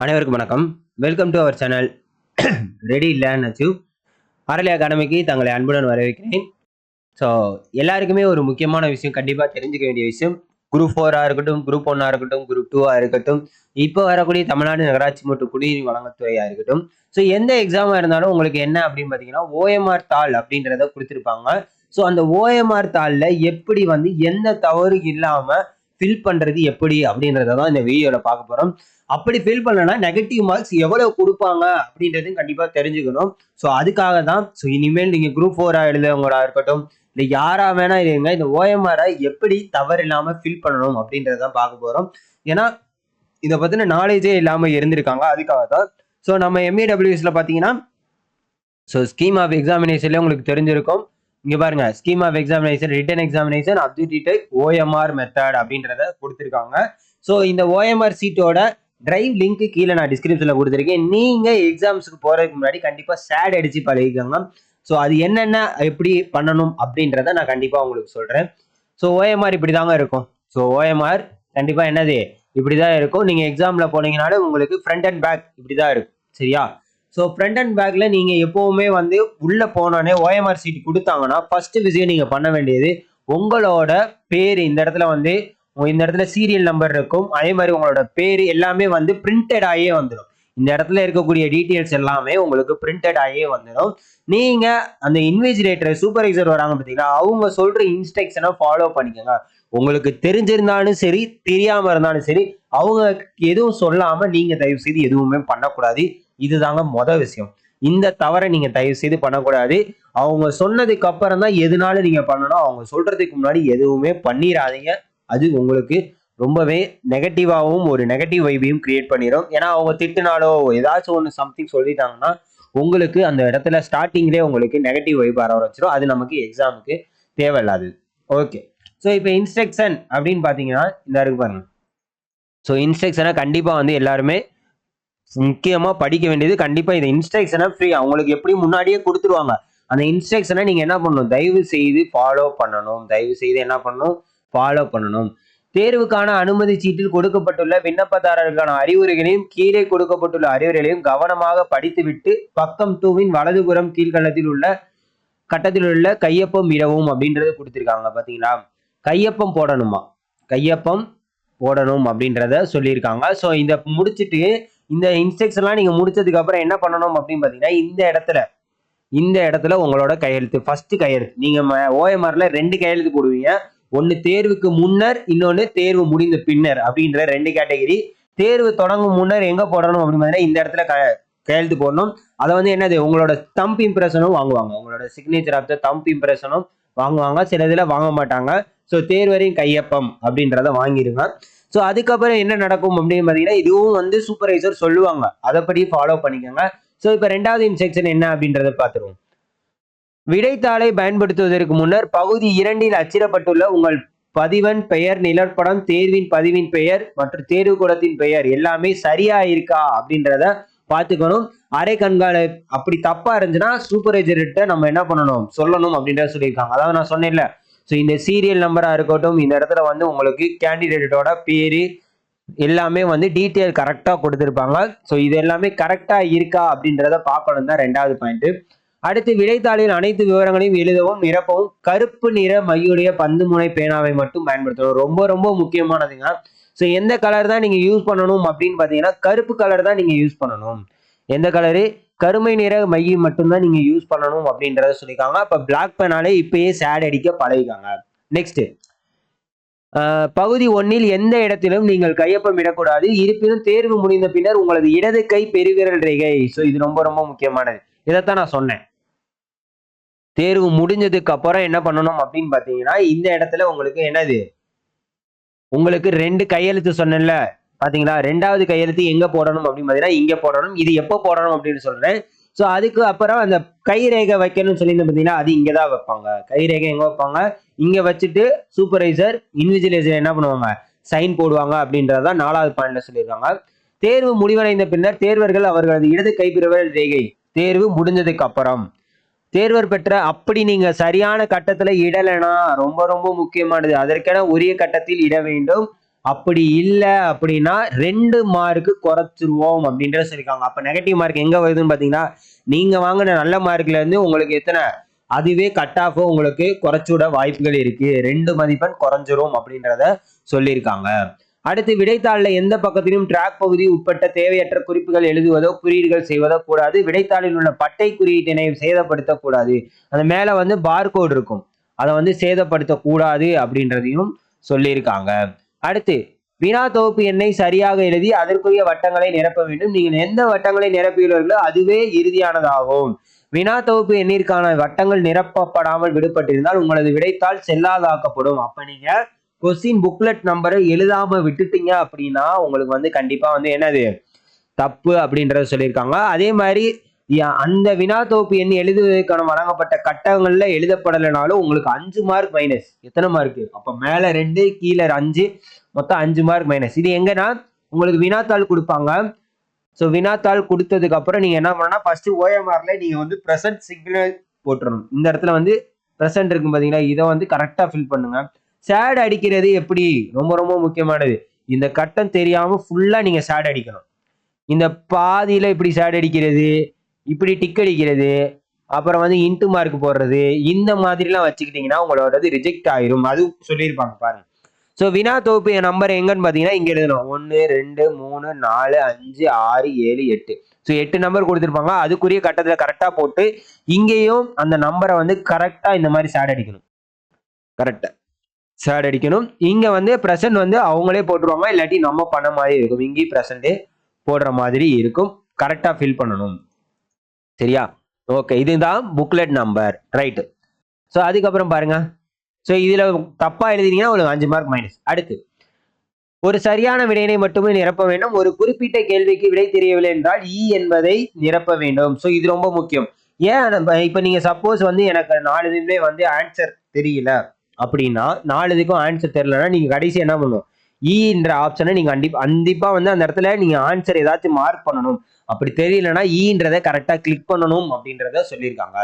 அனைவருக்கும் வணக்கம். Welcome to our channel ready learn achieve அரளி அகாடமிக்கு தங்களை அன்புடன் வரவேற்கிறேன். ஸோ எல்லாருக்குமே ஒரு முக்கியமான விஷயம் கண்டிப்பாக தெரிஞ்சுக்க வேண்டிய விஷயம். குரூப் ஃபோராக இருக்கட்டும் குரூப் ஒன்னாக இருக்கட்டும் குரூப் டூவாக இருக்கட்டும் இப்போ வரக்கூடிய தமிழ்நாடு நகராட்சி மற்றும் குடிநீர் வழங்கத்துறையாக இருக்கட்டும். ஸோ எந்த எக்ஸாமாக இருந்தாலும் உங்களுக்கு என்ன அப்படின்னு பார்த்தீங்கன்னா ஓஎம்ஆர் தாள் அப்படின்றத கொடுத்துருப்பாங்க. ஸோ அந்த ஓஎம்ஆர் தாளில் எப்படி வந்து எந்த தவறு இல்லாமல் ஃபில் பண்ணுறது எப்படி அப்படின்றத தான் இந்த வீடியோவில் பார்க்க போகிறோம் அப்படி ஃபில் பண்ணலன்னா நெகட்டிவ் மார்க்ஸ் எவ்வளோ கொடுப்பாங்க அப்படின்றதையும் கண்டிப்பாக தெரிஞ்சுக்கணும். ஸோ அதுக்காக தான் ஸோ இனிமேல் நீங்கள் குரூப் ஃபோராக எழுதுறவங்களா இருக்கட்டும் இல்லை யாராக வேணா இருங்க இந்த ஓஎம்ஆரை எப்படி தவறு இல்லாமல் ஃபில் பண்ணணும் அப்படின்றத தான் பார்க்க போகிறோம் ஏன்னா இதை பற்றின நாலேஜே இல்லாமல் இருந்திருக்காங்க அதுக்காக தான் ஸோ நம்ம எம்ஏடபிள்யூஎஸ்ல பார்த்தீங்கன்னா ஸோ ஸ்கீம் ஆஃப் எக்ஸாமினேஷன்ல உங்களுக்கு தெரிஞ்சிருக்கும். இங்க பாருங்க scheme of examination written examination objective OMR method அப்படின்றத கொடுத்துருக்காங்க. ஸோ இந்த ஓஎம்ஆர் சீட்டோட டிரைவ் லிங்க் கீழே நான் டிஸ்கிரிப்ஷனில் கொடுத்துருக்கேன். நீங்கள் எக்ஸாம்ஸுக்கு போகிறதுக்கு முன்னாடி கண்டிப்பாக சேட் அடித்து பழகிக்கோங்க. ஸோ அது என்னென்ன எப்படி பண்ணணும் அப்படின்றத நான் கண்டிப்பாக உங்களுக்கு சொல்கிறேன் ஸோ ஓஎம்ஆர் இப்படி தாங்க இருக்கும். ஸோ ஓஎம்ஆர் கண்டிப்பாக என்னது? இப்படி தான் இருக்கும். நீங்கள் எக்ஸாமில் போனீங்கனாலும் உங்களுக்கு ஃப்ரண்ட் அண்ட் பேக் இப்படி தான் இருக்கும். சரியா? ஸோ ஃப்ரண்ட் அண்ட் பேக்கில் நீங்கள் எப்போவுமே வந்து உள்ளே போனோடனே ஓஎம்ஆர் சீட் கொடுத்தாங்கன்னா ஃபஸ்ட்டு விஷயம் நீங்கள் பண்ண வேண்டியது உங்களோட பேர் இந்த இடத்துல வந்து இந்த இடத்துல சீரியல் நம்பர் இருக்கும் அதே மாதிரி உங்களோட பேர் எல்லாமே வந்து பிரிண்டட் ஆகியே வந்துடும் இந்த இடத்துல இருக்கக்கூடிய டீட்டெயில்ஸ் எல்லாமே உங்களுக்கு பிரிண்டட் ஆகியே வந்துடும் நீங்கள் அந்த இன்விஜிலேட்டர் சூப்பர்வைசர் வராங்க பார்த்தீங்கன்னா அவங்க சொல்கிற இன்ஸ்ட்ரக்ஷனை ஃபாலோ பண்ணிக்கோங்க. உங்களுக்கு தெரிஞ்சிருந்தாலும் சரி தெரியாமல் இருந்தாலும் சரி அவங்க எதுவும் சொல்லாமல் நீங்கள் தயவு செய்து எதுவுமே பண்ணக்கூடாது. இதுதாங்க மொதல் விஷயம். இந்த தவறை நீங்க தயவு செய்து பண்ணக்கூடாது. அவங்க சொன்னதுக்கு அப்புறம் தான் எதுனாலும் நீங்க பண்ணணும்? அவங்க சொல்றதுக்கு முன்னாடி எதுவுமே பண்ணிடாதீங்க அது உங்களுக்கு ரொம்பவே நெகட்டிவாகவும் ஒரு நெகட்டிவ் வைபையும் கிரியேட் பண்ணிடும் ஏன்னா அவங்க திட்டுனாலோ ஏதாச்சும் ஒன்று சம்திங் சொல்லிட்டாங்கன்னா உங்களுக்கு அந்த இடத்துல ஸ்டார்டிங்லேயே உங்களுக்கு நெகட்டிவ் வைப் ஆரம்பிச்சிடும் அது நமக்கு எக்ஸாமுக்கு தேவையில்லாது ஓகே ஸோ இப்போ இன்ஸ்ட்ரக்ஷன் அப்படின்னு பார்த்தீங்கன்னா இந்த இருக்கு பாருங்க. ஸோ இன்ஸ்ட்ரக்ஷனை கண்டிப்பாக வந்து எல்லாருமே முக்கியமாக படிக்க வேண்டியது கண்டிப்பாக இந்த இன்ஸ்ட்ரக்ஷனை ஃப்ரீ அவங்களுக்கு எப்படி முன்னாடியே கொடுத்துருவாங்க. அந்த இன்ஸ்ட்ரக்ஷனை நீங்கள் என்ன பண்ணணும்? தயவு செய்து ஃபாலோ பண்ணணும். தயவு செய்து என்ன பண்ணணும்? ஃபாலோ பண்ணணும். தேர்வுக்கான அனுமதி சீட்டில் கொடுக்கப்பட்டுள்ள விண்ணப்பதாரர்களுக்கான அறிவுரைகளையும் கீழே கொடுக்கப்பட்டுள்ள அறிவுரைகளையும் கவனமாக படித்துவிட்டு பக்கம் டூவின் வலதுபுறம் கீழ்கண்டத்தில் உள்ள கட்டத்தில் உள்ள கையொப்பம் இடவும் அப்படின்றது கொடுத்துருக்காங்க. பார்த்தீங்களா கையொப்பம் போடணுமா? கையொப்பம் போடணும் அப்படின்றத சொல்லியிருக்காங்க. ஸோ இந்த முடிச்சுட்டு இந்த இன்ஸ்ட்ரக்ஷன்லாம் நீங்க முடிச்சதுக்கு அப்புறம் என்ன பண்ணணும் அப்படின்னு பாத்தீங்கன்னா இந்த இடத்துல இந்த இடத்துல உங்களோட கையெழுத்து ஃபர்ஸ்ட் கையெழுத்து. நீங்க ஓஎம்ஆர்ல ரெண்டு கையெழுத்து போடுவீங்க. ஒன்னு தேர்வுக்கு முன்னர் இன்னொன்னு தேர்வு முடிந்த பின்னர் அப்படின்ற ரெண்டு கேட்டகரி தேர்வு தொடங்கும் முன்னர் எங்க போடணும் அப்படின்னு பார்த்தீங்கன்னா இந்த இடத்துல க- கையெழுத்து போடணும். அதை வந்து என்னது உங்களோட தம்ப் இம்ப்ரெஷனும் வாங்குவாங்க. உங்களோட சிக்னேச்சர் ஆஃப் த தம்ப் இம்ப்ரெஷனும் வாங்குவாங்க. சில இதில் வாங்க மாட்டாங்க. ஸோ தேர்வரையும் கையப்பம் அப்படின்றத வாங்கிடுங்க. ஸோ அதுக்கப்புறம் என்ன நடக்கும் அப்படின்னு பார்த்தீங்கன்னா இதுவும் வந்து சூப்பர்வைசர் சொல்லுவாங்க. அதைப்படி ஃபாலோ பண்ணிக்கோங்க. ஸோ இப்போ ரெண்டாவது இன்ஸ்ட்ரக்ஷன் என்ன அப்படின்றத பார்த்துருவோம். விடைத்தாளை பயன்படுத்துவதற்கு முன்னர் பகுதி இரண்டில் அச்சிடப்பட்டுள்ள உங்கள் பதிவன் பெயர் நிலப்படம் தேர்வின் பதிவின் பெயர் மற்றும் தேர்வு கூடத்தின் பெயர் எல்லாமே சரியா இருக்கா அப்படின்றத பார்த்துக்கணும். அரை கண்காணி அப்படி தப்பா இருந்துச்சுன்னா சூப்பர்வைசர்கிட்ட நம்ம என்ன பண்ணணும் சொல்லணும் அப்படின்றத சொல்லியிருக்காங்க. அதாவது நான் சொன்னேன்ல ஸோ இந்த சீரியல் நம்பராக இருக்கட்டும் இந்த இடத்துல வந்து உங்களுக்கு கேண்டிடேட்டோட பேர் எல்லாமே வந்து டீட்டெயில் கரெக்டாக கொடுத்துருப்பாங்க. ஸோ இது எல்லாமே கரெக்டாக இருக்கா அப்படின்றத பார்க்கணும் தான் ரெண்டாவது பாயிண்ட்டு அடுத்து விடைத்தாளில் அனைத்து விவரங்களையும் எழுதவும் நிரப்பவும் கருப்பு நிற மையுடைய பந்து முனை பேனாவை மட்டும் பயன்படுத்தணும். ரொம்ப ரொம்ப முக்கியமானதுங்க. ஸோ எந்த கலர் தான் நீங்கள் யூஸ் பண்ணணும் அப்படின்னு பார்த்தீங்கன்னா கருப்பு கலர் தான் நீங்கள் யூஸ் பண்ணணும். எந்த கலரு கருமை நிற மையை மட்டும்தான் நீங்கள் யூஸ் பண்ணணும் அப்படின்றத சொல்லியிருக்காங்க. அப்போ பிளாக் பேனாலே இப்பயே சேட் அடிக்க பழகிக்காங்க. நெக்ஸ்ட் பகுதி ஒன்னில் எந்த இடத்திலும் நீங்கள் கையொப்பம் இடக்கூடாது. இருப்பினும் தேர்வு முடிந்த பின்னர் உங்களது இடது கை பெருவிரல் ரேகை. ஸோ இது ரொம்ப ரொம்ப முக்கியமானது. இதைத்தான் நான் சொன்னேன். தேர்வு முடிஞ்சதுக்கு அப்புறம் என்ன பண்ணணும் அப்படின்னு பார்த்தீங்கன்னா இந்த இடத்துல உங்களுக்கு என்னது? உங்களுக்கு ரெண்டு கையெழுத்து சொன்னேன்ல. பாத்தீங்களா? ரெண்டாவது கையெழுத்து எங்க போடணும் அப்படின்னு பார்த்தீங்கன்னா இங்க போடணும் இது எப்போ போடணும் அப்படின்னு சொல்றேன். ஸோ அதுக்கு அப்புறம் அந்த கை ரேகை வைக்கணும்னு சொல்லி பார்த்தீங்கன்னா அது இங்கே தான் வைப்பாங்க. கை ரேகை எங்கே வைப்பாங்க? இங்கே வச்சுட்டு சூப்பர்வைசர் இன்விஜுவலைசர் என்ன பண்ணுவாங்க? சைன் போடுவாங்க அப்படின்றதான் நாலாவது பாயிண்ட்ல சொல்லியிருக்காங்க. தேர்வு முடிவடைந்த பின்னர் தேர்வர்கள் அவர்களது இடது கைப்பிரவல் ரேகை. தேர்வு முடிஞ்சதுக்கு அப்புறம். தேர்வர் பெற்ற அப்படி நீங்க சரியான கட்டத்துல இடலைனா ரொம்ப ரொம்ப முக்கியமானது. அதற்கென உரிய கட்டத்தில் இட வேண்டும். அப்படி இல்லை அப்படின்னா ரெண்டு மார்க்கு குறைச்சிருவோம் அப்படின்ற சொல்லியிருக்காங்க. அப்போ நெகட்டிவ் மார்க் எங்கே வருதுன்னு பார்த்தீங்கன்னா நீங்கள் வாங்கின நல்ல மார்க்ல இருந்து உங்களுக்கு எத்தனை? அதுவே கட் ஆஃப் உங்களுக்கு குறைச்சு விட வாய்ப்புகள் இருக்கு. ரெண்டு மதிப்பெண் குறைஞ்சிரும் அப்படின்றத சொல்லியிருக்காங்க. அடுத்து விடைத்தாளில் எந்த பக்கத்திலும் ட்ராக் பகுதி உட்பட்ட தேவையற்ற குறிப்புகள் எழுதுவதோ குறியீடுகள் செய்வதோ கூடாது. விடைத்தாளில் உள்ள பட்டை குறியீட்டினை சேதப்படுத்தக்கூடாது. அந்த மேலே வந்து பார்கோடு இருக்கும். அதை வந்து சேதப்படுத்தக்கூடாது அப்படின்றதையும் சொல்லியிருக்காங்க. அடுத்து வினா தொகுப்பு எண்ணை சரியாக எழுதி அதற்குரிய வட்டங்களை நிரப்ப வேண்டும். நீங்கள் எந்த வட்டங்களை நிரப்பியுள்ளீர்களோ அதுவே இறுதியானதாகும். வினா தொகுப்பு எண்ணிற்கான வட்டங்கள் நிரப்பப்படாமல் விடுபட்டிருந்தால் உங்களது விடைத்தாள் செல்லாதாக்கப்படும். அப்ப நீங்க கொஸ்டின் புக்லெட் நம்பரை எழுதாம விட்டுட்டீங்க அப்படின்னா உங்களுக்கு வந்து கண்டிப்பா வந்து என்னது? தப்பு அப்படின்றத சொல்லியிருக்காங்க. அதே மாதிரி அந்த வினா தொகுப்பு எண்ணி எழுதுவதற்கான வழங்கப்பட்ட கட்டங்கள்ல எழுதப்படலைனாலும் உங்களுக்கு அஞ்சு மார்க் மைனஸ் எத்தனை மார்க் அப்ப மேல ரெண்டு கீழே அஞ்சு மொத்தம் அஞ்சு மார்க் மைனஸ் இது எங்கன்னா உங்களுக்கு வினாத்தாள் கொடுப்பாங்க. ஸோ வினாத்தாள் கொடுத்ததுக்கு அப்புறம் நீங்க என்ன பண்ணா ஃபர்ஸ்ட் ஓஎம்ஆர்ல நீங்க வந்து ப்ரெசன்ட் சிக்னல் போட்டுடணும் இந்த இடத்துல வந்து ப்ரெசன்ட் இருக்கும் பாத்தீங்களா? இதை வந்து கரெக்டா ஃபில் பண்ணுங்க. சேட் அடிக்கிறது எப்படி? ரொம்ப ரொம்ப முக்கியமானது. இந்த கட்டம் தெரியாம ஃபுல்லா நீங்க சேட் அடிக்கணும். இந்த பாதியில இப்படி சேட் அடிக்கிறது? இப்படி டிக் அடிக்கிறது அப்புறம் வந்து இன்ட்டு மார்க் போடுறது இந்த மாதிரிலாம் வச்சுக்கிட்டீங்கன்னா உங்களோடது ரிஜெக்ட் ஆயிரும். அது சொல்லியிருப்பாங்க பாருங்க. ஸோ வினா தொகுப்பு என் நம்பர் எங்கன்னு பார்த்தீங்கன்னா இங்கே எழுதணும். ஒன்று ரெண்டு மூணு நாலு அஞ்சு ஆறு ஏழு எட்டு. ஸோ எட்டு நம்பர் கொடுத்துருப்பாங்க அதுக்குரிய கட்டத்தில் கரெக்டாக போட்டு இங்கேயும் அந்த நம்பரை வந்து கரெக்டாக இந்த மாதிரி சேட் அடிக்கணும். கரெக்டாக சேட் அடிக்கணும். இங்கே வந்து ப்ரெசன்ட் வந்து அவங்களே போட்டுருவாங்க இல்லாட்டி நம்ம பண்ண மாதிரி இருக்கும். இங்கேயும் ப்ரெசண்ட்டு போடுற மாதிரி இருக்கும். கரெக்டாக ஃபில் பண்ணணும். சரியா? ஓகே இதுதான் புக்லெட் நம்பர் ரைட்டு ஸோ அதுக்கப்புறம் பாருங்க. ஸோ இதில் தப்பாக எழுதினீங்கன்னா உங்களுக்கு அஞ்சு மார்க் மைனஸ் அடுத்து ஒரு சரியான விடையினை மட்டுமே நிரப்ப வேண்டும். ஒரு குறிப்பிட்ட கேள்விக்கு விடை தெரியவில்லை என்றால் இ என்பதை நிரப்ப வேண்டும். ஸோ இது ரொம்ப முக்கியம். ஏன் இப்போ நீங்கள் சப்போஸ் வந்து எனக்கு நாலு இதுலேயே வந்து ஆன்சர் தெரியல அப்படின்னா நாலு இதுக்கும் ஆன்சர் தெரியலன்னா நீங்கள் கடைசி என்ன பண்ணணும் ஈன்ற e ஆப்ஷனை நீங்கள் கண்டிப்பாக கண்டிப்பாக வந்து அந்த இடத்துல நீங்கள் ஆன்சர் ஏதாச்சும் மார்க் பண்ணணும். அப்படி தெரியலன்னா ஈன்றதை கரெக்டாக கிளிக் பண்ணணும் அப்படின்றத சொல்லியிருக்காங்க.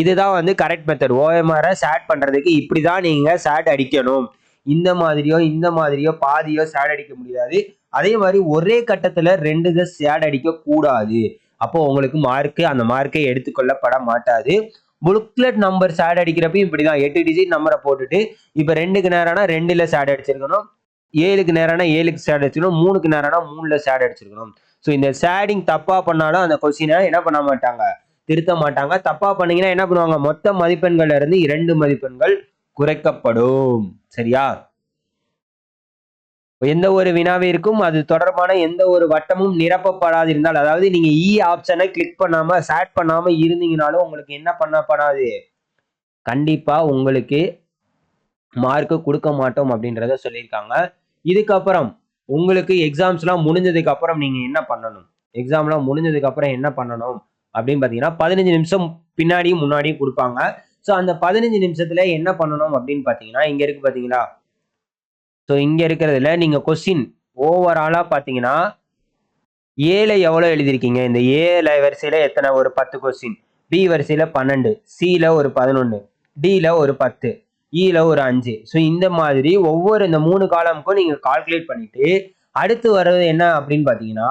இதுதான் வந்து கரெக்ட் மெத்தட் ஓஎம்ஆரை சேட் பண்ணுறதுக்கு இப்படி தான் நீங்கள் சேட் அடிக்கணும். இந்த மாதிரியோ இந்த மாதிரியோ பாதியோ சேட் அடிக்க முடியாது. அதே மாதிரி ஒரே கட்டத்தில் ரெண்டு இதை சேட் அடிக்க கூடாது. அப்போ உங்களுக்கு மார்க்கு அந்த மார்க்கை எடுத்துக்கொள்ளப்பட மாட்டாது. புக்லெட் நம்பர் சேட் அடிக்கிறப்ப இப்படி தான் எட்டு டிஜிட் நம்பரை போட்டுட்டு இப்போ ரெண்டுக்கு நேரம்னா ரெண்டில் சேட் அடிச்சிருக்கணும். ஏழுக்கு நேரம்னா ஏழுக்கு சேட் அடிச்சிருக்கணும். மூணுக்கு நேரம்னா மூணில் சேட் அடிச்சிருக்கணும். ஸோ இந்த சேடிங் தப்பாக பண்ணாலும் அந்த கொஸ்டினை என்ன பண்ண மாட்டாங்க? திருத்த மாட்டாங்க. தப்பா பண்ணீங்கன்னா என்ன பண்ணுவாங்க? மொத்த மதிப்பெண்கள்ல இருந்து இரண்டு மதிப்பெண்கள் குறைக்கப்படும். சரியா? எந்த ஒரு வினாவிற்கும் அது தொடர்பான எந்த ஒரு வட்டமும் நிரப்பப்படாது இருந்தால் அதாவது நீங்க இ ஆப்ஷனை கிளிக் பண்ணாம சேட் பண்ணாம இருந்தீங்கனாலும் உங்களுக்கு என்ன பண்ணப்படாது கண்டிப்பா உங்களுக்கு மார்க்கு கொடுக்க மாட்டோம் அப்படின்றத சொல்லியிருக்காங்க. இதுக்கப்புறம் உங்களுக்கு எக்ஸாம்ஸ்லாம் முடிஞ்சதுக்கு அப்புறம் நீங்கள் என்ன பண்ணணும்? எக்ஸாம்லாம் முடிஞ்சதுக்கு அப்புறம் என்ன பண்ணணும்? அப்படின்னு பார்த்தீங்கன்னா பதினஞ்சு நிமிஷம் பின்னாடியும் முன்னாடியும் கொடுப்பாங்க. ஸோ அந்த பதினஞ்சு நிமிஷத்துல என்ன பண்ணணும் அப்படின்னு பார்த்தீங்கன்னா இங்கே இருக்கு பார்த்தீங்களா? ஸோ இங்கே இருக்கிறதுல நீங்கள் கொஸ்டின் ஓவராலாக பார்த்தீங்கன்னா ஏல எவ்வளோ எழுதியிருக்கீங்க? இந்த ஏல வரிசையில் எத்தனை? ஒரு பத்து கொஸ்டின் பி வரிசையில் பன்னெண்டு. சியில் ஒரு பதினொன்று டியில் ஒரு பத்து. ஈல ஒரு அஞ்சு. ஸோ இந்த மாதிரி ஒவ்வொரு இந்த மூணு காலமுக்கும் நீங்கள் கால்குலேட் பண்ணிட்டு அடுத்து வர்றது என்ன அப்படின்னு பார்த்தீங்கன்னா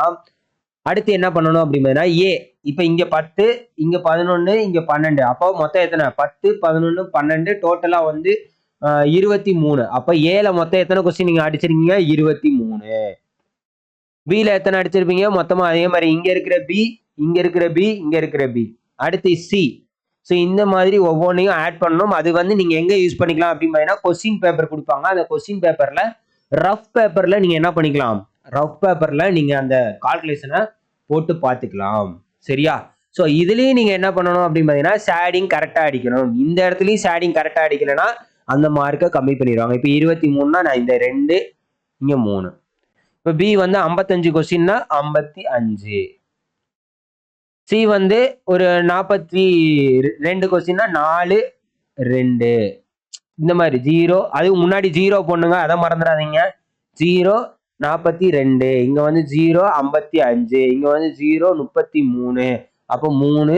அடுத்து என்ன பண்ணணும் அப்படின்னா ஏ இப்போ இங்கே பத்து இங்கே பதினொன்று இங்கே பன்னெண்டு. அப்போ மொத்தம் எத்தனை? பத்து பதினொன்று பன்னெண்டு டோட்டலாக வந்து இருபத்தி மூணு. அப்போ ஏல மொத்தம் எத்தனை கொஸ்டின் நீங்கள் அடிச்சிருக்கீங்க? இருபத்தி மூணு. பியில் எத்தனை அடிச்சிருப்பீங்க? மொத்தமாக அதே மாதிரி இங்கே இருக்கிற பி இங்கே இருக்கிற பி இங்கே இருக்கிற பி அடுத்து சி ஸோ இந்த மாதிரி ஒவ்வொன்றையும் ஆட் பண்ணணும். அது வந்து நீங்கள் எங்கே யூஸ் பண்ணிக்கலாம் அப்படின்னு பார்த்தீங்கன்னா கொஸ்டின் பேப்பர் கொடுப்பாங்க. அந்த கொஸ்டின் பேப்பரில் ரஃப் பேப்பரில் நீங்கள் என்ன பண்ணிக்கலாம்? ரஃப் பேப்பரில் நீங்கள் அந்த கால்குலேஷனை போட்டு பார்த்துக்கலாம். சரியா? ஸோ இதுலேயும் நீங்கள் என்ன பண்ணணும் அப்படின்னு பார்த்தீங்கன்னா ஷேடிங் கரெக்டாக அடிக்கணும். இந்த இடத்துலையும் ஷேடிங் கரெக்டாக அடிக்கலைன்னா அந்த மார்க்கை கம்மி பண்ணிடுவாங்க. இப்போ இருபத்தி மூணுனா நான் இந்த ரெண்டு இங்கே மூணு. இப்போ பி வந்து ஐம்பத்தஞ்சு கொஸ்டின்னா ஐம்பத்தி அஞ்சு. சி வந்து ஒரு நாற்பத்தி ரெண்டு கொஸ்டின்னா நாலு ரெண்டு. இந்த மாதிரி ஜீரோ அது முன்னாடி ஜீரோ பொண்ணுங்க அதை மறந்துடாதீங்க. ஜீரோ நாற்பத்தி ரெண்டு. இங்கே வந்து ஜீரோ ஐம்பத்தி அஞ்சு. இங்கே வந்து ஜீரோ முப்பத்தி மூணு. அப்போ மூணு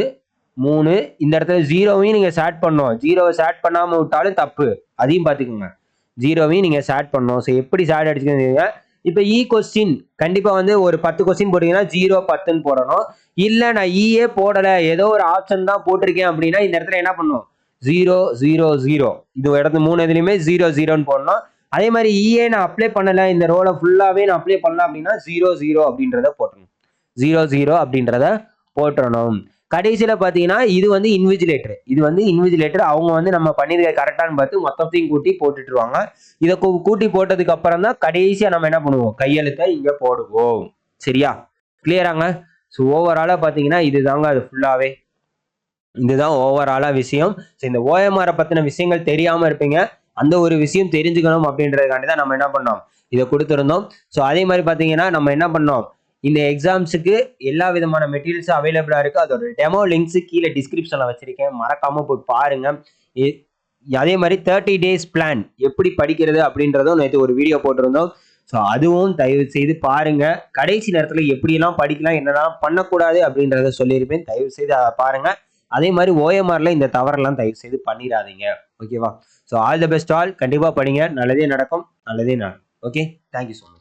மூணு. இந்த இடத்துல ஜீரோவையும் நீங்கள் ஸ்டார்ட் பண்ணோம் ஜீரோவை ஸ்டார்ட் பண்ணாமல் விட்டாலும் தப்பு. அதையும் பார்த்துக்கோங்க. ஜீரோவையும் நீங்கள் ஷேட் பண்ணோம் ஸோ எப்படி ஷேட் அடிச்சுக்கோங்க இப்போ இ e கொஸ்டின் கண்டிப்பாக வந்து ஒரு பத்து கொஸ்டின் போட்டிங்கன்னா ஜீரோ பத்துன்னு போடணும். இல்லை நான் e இஏ போடலை. ஏதோ ஒரு ஆப்ஷன் தான் போட்டிருக்கேன் அப்படின்னா இந்த இடத்துல என்ன பண்ணணும் ஜீரோ ஜீரோ ஜீரோ இது இடத்து மூணு இதுலையுமே ஜீரோ ஜீரோன்னு போடணும். அதே மாதிரி e இஏ நான் அப்ளை பண்ணலை. இந்த ரோலை ஃபுல்லாகவே நான் அப்ளை பண்ணல அப்படின்னா ஜீரோ ஜீரோ அப்படின்றத போட்டணும் ஜீரோ ஜீரோ அப்படின்றத போட்டுறணும். கடைசியில் பார்த்தீங்கன்னா இது வந்து இன்விஜிலேட்டர் இது வந்து இன்விஜிலேட்டர் அவங்க வந்து நம்ம பண்ணியிருக்க கரெக்டானு பார்த்து மொத்தத்தையும் கூட்டி போட்டுட்டுருவாங்க. இதை கூட்டி போட்டதுக்கு அப்புறம் தான் கடைசியாக நம்ம என்ன பண்ணுவோம்? கையெழுத்தை இங்கே போடுவோம். சரியா? கிளியராங்க ஸோ ஓவராலாக பார்த்தீங்கன்னா இதுதாங்க அது ஃபுல்லாகவே இதுதான் ஓவராலாக விஷயம். ஸோ இந்த ஓஎம்ஆரை பற்றின விஷயங்கள் தெரியாமல் இருப்பீங்க. அந்த ஒரு விஷயம் தெரிஞ்சுக்கணும் அப்படின்றதுக்காண்டி தான் நம்ம என்ன பண்ணோம்? இதை கொடுத்துருந்தோம். ஸோ அதே மாதிரி பார்த்தீங்கன்னா நம்ம என்ன பண்ணோம்? இந்த எக்ஸாம்ஸுக்கு எல்லா விதமான மெட்டீரியல்ஸும் அவைலபிளாக இருக்குது அதோட டெமோ லிங்க்ஸு கீழே டிஸ்கிரிப்ஷனில் வச்சுருக்கேன். மறக்காமல் போய் பாருங்கள் அதே மாதிரி தேர்ட்டி டேஸ் பிளான் எப்படி படிக்கிறது அப்படின்றதும் நேற்று ஒரு வீடியோ போட்டிருந்தோம். ஸோ அதுவும் தயவு செய்து பாருங்கள் கடைசி நேரத்தில் எப்படியெல்லாம் படிக்கலாம் என்னெல்லாம் பண்ணக்கூடாது அப்படின்றத சொல்லியிருப்பேன். தயவு செய்து அதை பாருங்கள் அதே மாதிரி ஓஎம்ஆரில் இந்த தவறெல்லாம் தயவு செய்து பண்ணிடாதீங்க. ஓகேவா so all the best all கண்டிப்பாக படிங்க. நல்லதே நடக்கும். நல்லதே நடக்கும். Okay thank you so much